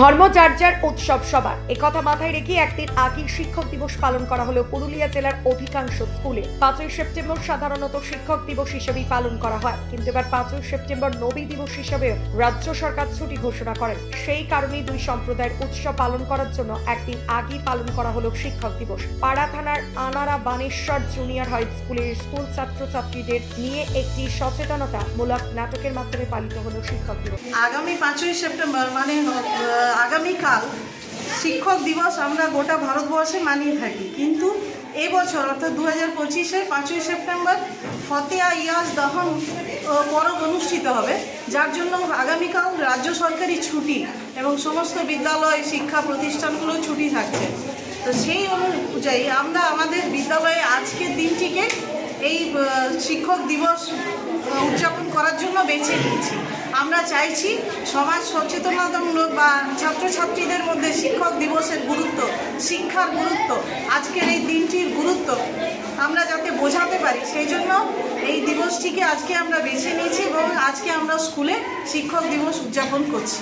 ধর্ম যার যার উৎসব সবার। একথা মাথায় রেখে একদিন আগে শিক্ষক দিবস পালন করা হলো পুরুলিয়া জেলার অধিকাংশ স্কুলে পাঁচই সেপ্টেম্বর সাধারণত শিক্ষক দিবস হিসেবেই পালন করা হয়। কিন্তু এবার পাঁচই সেপ্টেম্বর নবী দিবস হিসেবে রাজ্য সরকার ছুটি ঘোষণা করেন। সেই কারণেই দুই সম্প্রদায়ের উৎসব পালন করার জন্য একদিন আগেই পালন করা হলো শিক্ষক দিবস। পাড়া থানার আনারা বানেশ্বর জুনিয়র হাই স্কুলের স্কুল ছাত্রছাত্রীদের নিয়ে একটি সচেতনতা মূলক নাটকের মাধ্যমে পালিত হলো শিক্ষক দিবস। আগামী পাঁচই সেপ্টেম্বর মানে আগামীকাল শিক্ষক দিবস আমরা গোটা ভারতবর্ষে মানিয়ে থাকি। কিন্তু এবছর, অর্থাৎ দু হাজার পঁচিশে, পাঁচই সেপ্টেম্বর, ফতেয়া ইয়াস দহন পরব অনুষ্ঠিত হবে। যার জন্য আগামীকাল রাজ্য সরকারি ছুটি এবং সমস্ত বিদ্যালয়, শিক্ষা প্রতিষ্ঠানগুলো ছুটি থাকছে। তো সেই অনুযায়ী আমরা আমাদের বিদ্যালয়ে আজকের দিনটিকে এই শিক্ষক দিবস উদযাপন করার জন্য বেছে নিয়েছি। আমরা চাইছি সমাজ সচেতনতামূলক বা ছাত্রছাত্রীদের মধ্যে শিক্ষক দিবসের গুরুত্ব, শিক্ষার গুরুত্ব, আজকের এই দিনটির গুরুত্ব আমরা যাতে বোঝাতে পারি। সেই জন্য এই দিবসটিকে আজকে আমরা বেছে নিয়েছি এবং আজকে আমরা স্কুলে শিক্ষক দিবস উদযাপন করছি।